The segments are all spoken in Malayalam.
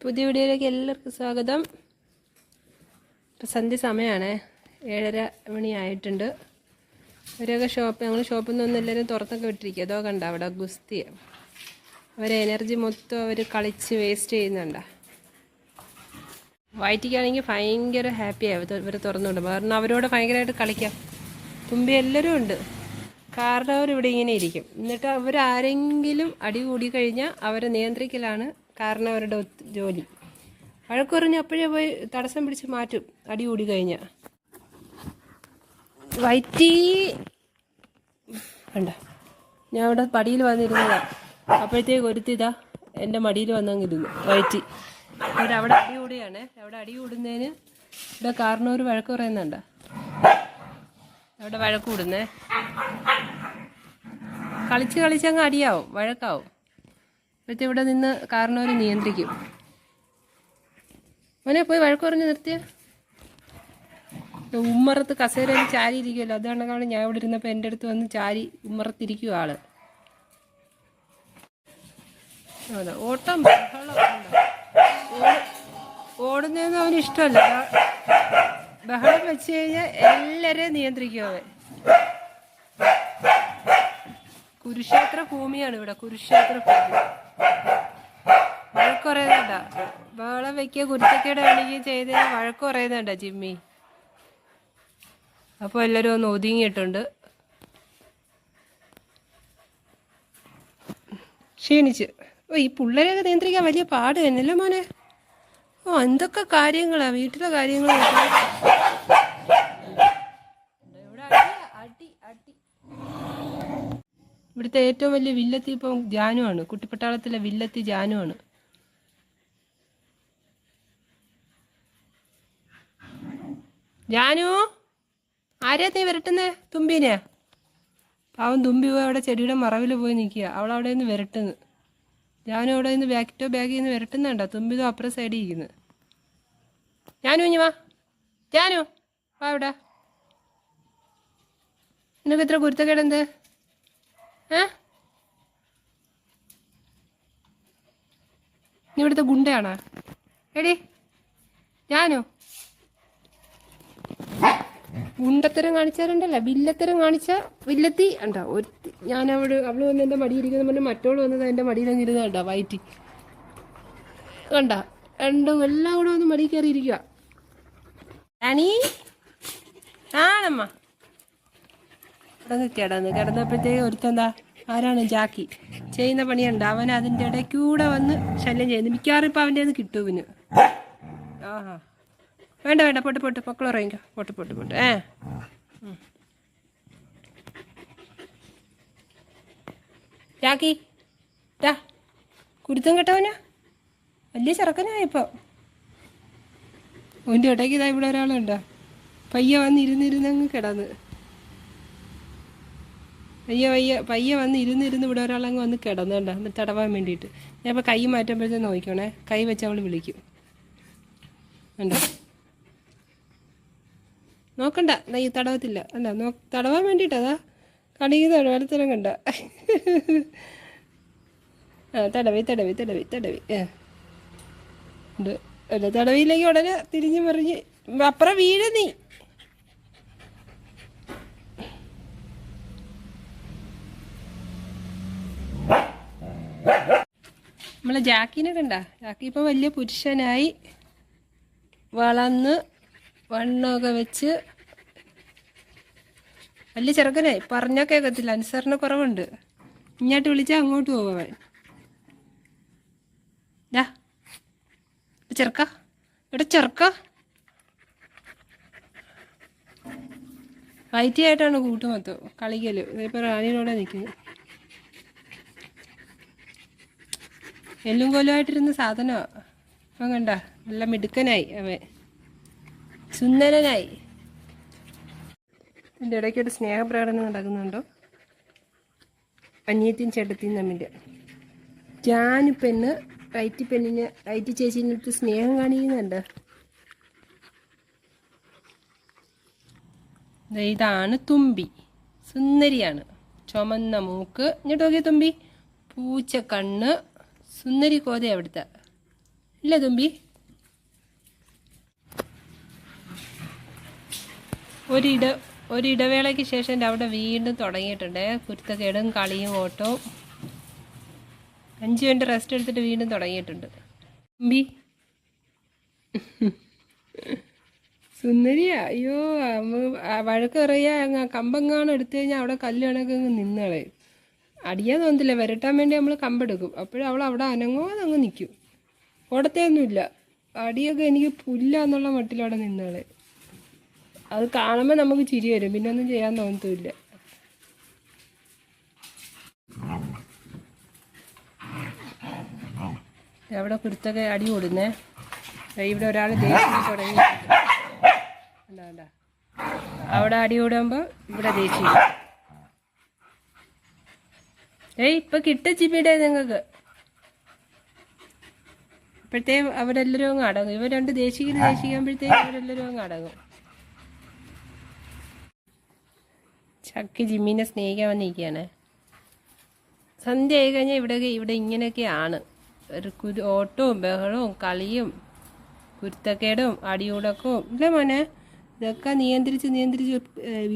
പുതിയ വീഡിയോയിലേക്ക് എല്ലാവർക്കും സ്വാഗതം. ഇപ്പം സന്ധ്യ സമയമാണ് ഏഴര മണിയായിട്ടുണ്ട് അവരൊക്കെ ഷോപ്പ് ഞങ്ങൾ ഷോപ്പിൽ നിന്നൊന്നും എല്ലാവരും തുറന്നൊക്കെ വിട്ടിരിക്കുക അതോ കണ്ട അവിടെ ഗുസ്തി. അവരെ എനർജി മൊത്തം അവർ കളിച്ച് വേസ്റ്റ് ചെയ്യുന്നുണ്ട. വയറ്റിക്കാണെങ്കിൽ ഭയങ്കര ഹാപ്പിയാവും ഇവർ തുറന്നുവിടും കാരണം അവരോട് ഭയങ്കരമായിട്ട് കളിക്കാം. തുമ്പി എല്ലാവരും ഉണ്ട്. കാരണം അവർ ഇവിടെ ഇങ്ങനെ ഇരിക്കും. എന്നിട്ട് അവരാരെങ്കിലും അടി കൂടി കഴിഞ്ഞാൽ അവരെ നിയന്ത്രിക്കലാണ് കാരണം അവരുടെ ജോലി. വഴക്കുറഞ്ഞ് അപ്പോഴേ പോയി തടസ്സം പിടിച്ച് മാറ്റും. അടി കൂടി കഴിഞ്ഞ. വൈറ്റി വേണ്ട ഞാൻ അവിടെ പടിയിൽ വന്നിരുന്നതാ. അപ്പോഴത്തേക്ക് ഒരുത്തിതാ എന്റെ മടിയിൽ വന്നങ്ങിരുന്നു വയറ്റി അവിടെ അടി കൂടിയാണ്. അവിടെ അടി കൂടുന്നതിന് ഇവിടെ കാരണവർ വഴക്ക് പറയുന്നുണ്ട. അവിടെ വഴക്ക് കൂടുന്നേ. കളിച്ച് കളിച്ചങ്ങ് അടിയാവും. വഴക്കാവും. അപ്പോഴത്തെ ഇവിടെ നിന്ന് കാരണവർ നിയന്ത്രിക്കും. മോനെ പോയി വഴക്ക് പറഞ്ഞ് നിർത്തിയ. ഉമ്മറത്ത് കസേരയിൽ ചാരി ഇരിക്കുമല്ലോ അതാണ് കാരണം ഞാൻ ഇവിടെ ഇരുന്നപ്പോൾ എന്റെ അടുത്ത് വന്ന് ചാരി ഉമ്മറത്തിരിക്കും ആൾ. അതെ ഓട്ടം ഓടുന്നതെന്ന്? അവന് ഇഷ്ടമല്ല. ബഹ- ബഹളം വെച്ച് കഴിഞ്ഞാൽ എല്ലാവരെയും നിയന്ത്രിക്കും അവൻ. കുരുക്ഷേത്ര ഭൂമിയാണ് ഇവിടെ കുരുക്ഷേത്ര ഭൂമി. വഴക്ക് പറയുന്നുണ്ട. വെക്കുക കുരുത്തക്കേട് കാണിക്കുകയും ചെയ്ത് വഴക്ക് പറയുന്നുണ്ട ജിമ്മി. അപ്പോൾ എല്ലാരും ഒന്ന് ഒതുങ്ങിയിട്ടുണ്ട്. ക്ഷീണിച്ച്. ഓ ഈ പിള്ളേരെയൊക്കെ നിയന്ത്രിക്കാൻ വലിയ പാട് തന്നെയല്ലേ മോനെ? ഓ എന്തൊക്കെ കാര്യങ്ങളാ വീട്ടിലെ കാര്യങ്ങൾ അടി അടി അടി. ഇവിടുത്തെ ഏറ്റവും വലിയ വില്ലത്തി ഇപ്പം ജാനുവാണ് കുട്ടിപ്പട്ടാളത്തിലെ വില്ലത്തി ജാനുവാണ് ജാനു ആരെയാ നീ വരട്ടുന്നേ? തുമ്പിനെ. പാവം തുമ്പി പോയി അവിടെ ചെടിയുടെ മറവിൽ പോയി നിൽക്കുക. അവളവിടെ നിന്ന് വരട്ടുന്നു. ജാനു അവിടെ നിന്ന് ബാക്കിട്ടോ ബാഗിൽ നിന്ന് വരട്ടുന്നുണ്ടോ? തുമ്പിതോ അപ്പുറം സൈഡിൽ ഇരിക്കുന്നു. ജാനു ഇനി വാ. ജാനു വാ ഇവിടെ. നിനക്ക് ഇത്ര കുരുത്തക്കേടെന്ത് നീ ഇവിടുത്തെ ഗുണ്ടയാണോ? എടി ഞാനോ? ഗുണ്ടത്തരം കാണിച്ചാറുണ്ടല്ല വില്ലത്തരം കാണിച്ച വില്ലത്തി. ഉണ്ടോ ഒരു ഞാൻ അവൾ വന്ന് എന്റെ മടിയിരിക്കുന്ന പറഞ്ഞ് മറ്റോൾ വന്നത് എന്റെ മടിയിലങ്ങ് ഇരുന്ന കണ്ടോ വയറ്റി കണ്ട രണ്ടും എല്ലാം കൂടെ വന്ന് മടി കയറി ഇരിക്കുക അണി ആണമ്മ. കിടന്ന് കിടന്ന് കിടന്നപ്പോഴത്തേക്ക് ഒരുത്തെന്താ ആരാണ്? ജാക്കി. ചെയ്യുന്ന പണിയുണ്ട്. അവൻ അതിന്റെ ഇടയ്ക്കൂടെ വന്ന് ശല്യം ചെയ്യുന്നു. മിക്കവാറും ഇപ്പം അവന്റെ നിന്ന് കിട്ടും ആഹാ. വേണ്ട വേണ്ട. പൊട്ട് പൊട്ട്. പൊക്കൾ ഇറങ്ങിക്കോ പൊട്ട് പൊട്ട് പൊട്ട്. ഏ. ജാക്കി. ടാ കുരുത്തം കേട്ടവനാ. വലിയ ചെറുക്കനായിപ്പോ ഓന്റെ ഇടയ്ക്ക് ഇതാ ഇവിടെ ഒരാളുണ്ടോ. പയ്യ വന്ന് ഇരുന്നിരുന്നങ്ങ് കിടന്ന്. പയ്യെ പയ്യെ പയ്യെ വന്ന് ഇരുന്നിരുന്ന് ഇവിടെ ഒരാളങ്ങ് വന്ന് കിടന്നുണ്ട. അന്ന് തടവാൻ വേണ്ടിയിട്ട്. ഞാൻ ഇപ്പോൾ കൈ മാറ്റുമ്പോഴത്തേക്ക് നോക്കിക്കോണേ. കൈ വെച്ച് അവൾ വിളിക്കും. ഉണ്ടോ നോക്കണ്ട. ഈ തടവത്തില്ല. അല്ല നോ തടവാൻ വേണ്ടിയിട്ടതാ കണിക്കുന്നതാണ് വലത്തരം കണ്ട. ആ തടവി തടവി തടവി തടവി. ഏ. തടവിയിലേക്ക് ഉടനെ തിരിഞ്ഞ് മറിഞ്ഞ്. അപ്പുറം വീഴ നീ. നമ്മളെ ജാക്കിനെ കണ്ട. ജാക്കി ഇപ്പൊ വലിയ പുരുഷനായി വളർന്ന് വണ്ണമൊക്കെ വെച്ച് വലിയ ചെറുക്കനായി. പറഞ്ഞാൽ കേൾക്കത്തില്ല അനുസരണ കുറവുണ്ട്. ഇങ്ങോട്ട് വിളിച്ചാൽ അങ്ങോട്ട് പോവാൻ ഡാ ചെറുക്ക. ഇവിടെ ചെറുക്ക. വൈറ്റിയായിട്ടാണ് കൂട്ടുമൊത്തം കളിക്കൽ. ഇതിപ്പോൾ റാണിയിലൂടെ നിൽക്കുന്നത് എല്ലും കൊലുമായിട്ടിരുന്ന സാധനമാണ് അപ്പം കണ്ട നല്ല മിടുക്കനായി അവൻ. സുന്ദരനായി. എന്റെ ഇടയ്ക്ക് ഒരു സ്നേഹപ്രകടനം നടക്കുന്നുണ്ടോ? അനിയത്തിയും ചേട്ടത്തിയും തമ്മിൽ. ജാനു പെണ്ണ് റൈറ്റ് പെണ്ണിന് റൈറ്റ് ചേച്ചിനടുത്ത് സ്നേഹം കാണിക്കുന്നുണ്ട്. ഇതാണ് തുമ്പി. സുന്ദരിയാണ്. ചുമന്ന മൂക്ക്. ഇങ്ങോട്ട് നോക്കിയ തുമ്പി. പൂച്ച കണ്ണ്. സുന്ദരി കോത അവിടുത്തെ ഇല്ല തുമ്പി. ഒരിട ഒരിടവേളയ്ക്ക് ശേഷം അവിടെ വീണ്ടും തുടങ്ങിയിട്ടുണ്ട്. കുരുത്തക്കേടും കളിയും ഓട്ടവും. അഞ്ചു മിനിറ്റ് റെസ്റ്റ് എടുത്തിട്ട് വീണ്ടും തുടങ്ങിയിട്ടുണ്ട്. തുമ്പി. സുന്ദരിയാ അയ്യോ വഴക്ക് പറയാ കമ്പങ്ങാണ് എടുത്തു കഴിഞ്ഞാൽ അവിടെ കല്ല് കണക്ക് അങ്ങ് നിന്നളെ. അടിയാൻ തോന്നത്തില്ല. വരട്ടാൻ വേണ്ടി നമ്മൾ കമ്പെടുക്കും. അപ്പോഴും അവൾ അവിടെ അനങ്ങാതെ അങ്ങ് നിൽക്കും ഓടത്തെയൊന്നുമില്ല. അടിയൊക്കെ എനിക്ക് പുല്ലാന്നുള്ള മട്ടിൽ അവിടെ നിന്നാൾ. അത് കാണുമ്പോൾ നമുക്ക് ചിരി വരും. പിന്നെ ഒന്നും ചെയ്യാൻ തോന്നത്തുമില്ല അവിടെ കുരുത്തൊക്കെ അടി കൂടുന്നേ. ഇവിടെ ഒരാൾ ദേഷ്യം തുടങ്ങി? അവിടെ അടി കൂടുമ്പോൾ ഇവിടെ ദേഷ്യം ഏയ് ഇപ്പൊ കിട്ട ചിപ്പിയുടെ നിങ്ങൾക്ക് അപ്പോഴത്തേ അവരെല്ലാവരും അങ്ങ് അടങ്ങും. ഇവർ രണ്ട് ദേശിക്കുന്ന ദേശിക്കുമ്പോഴത്തേക്ക് അവരെല്ലാവരും അങ്ങ് അടങ്ങും. ചക്കി ജിമ്മിനെ സ്നേഹിക്കാൻ വന്നിരിക്കുകയാണ്. സന്ധ്യ ആയി കഴിഞ്ഞാൽ ഇവിടെ ഇവിടെ ഇങ്ങനെയൊക്കെയാണ് ഒരു കുരു ഓട്ടവും ബഹളവും കളിയും കുരുത്തക്കേടും അടിയുടക്കവും. ഇല്ല മോനെ ഇതൊക്കെ നിയന്ത്രിച്ച് നിയന്ത്രിച്ച്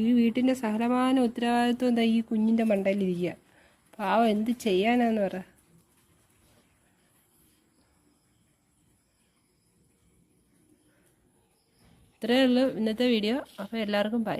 ഈ വീട്ടിന്റെ സഹലമാന ഉത്തരവാദിത്വം എന്താ ഈ കുഞ്ഞിന്റെ മണ്ടയിലിരിക്കുക പാവം എന്ത് ചെയ്യാനാന്ന് പറ. ഇത്രയേ ഉള്ളൂ ഇന്നത്തെ വീഡിയോ അപ്പോൾ എല്ലാവർക്കും ബൈ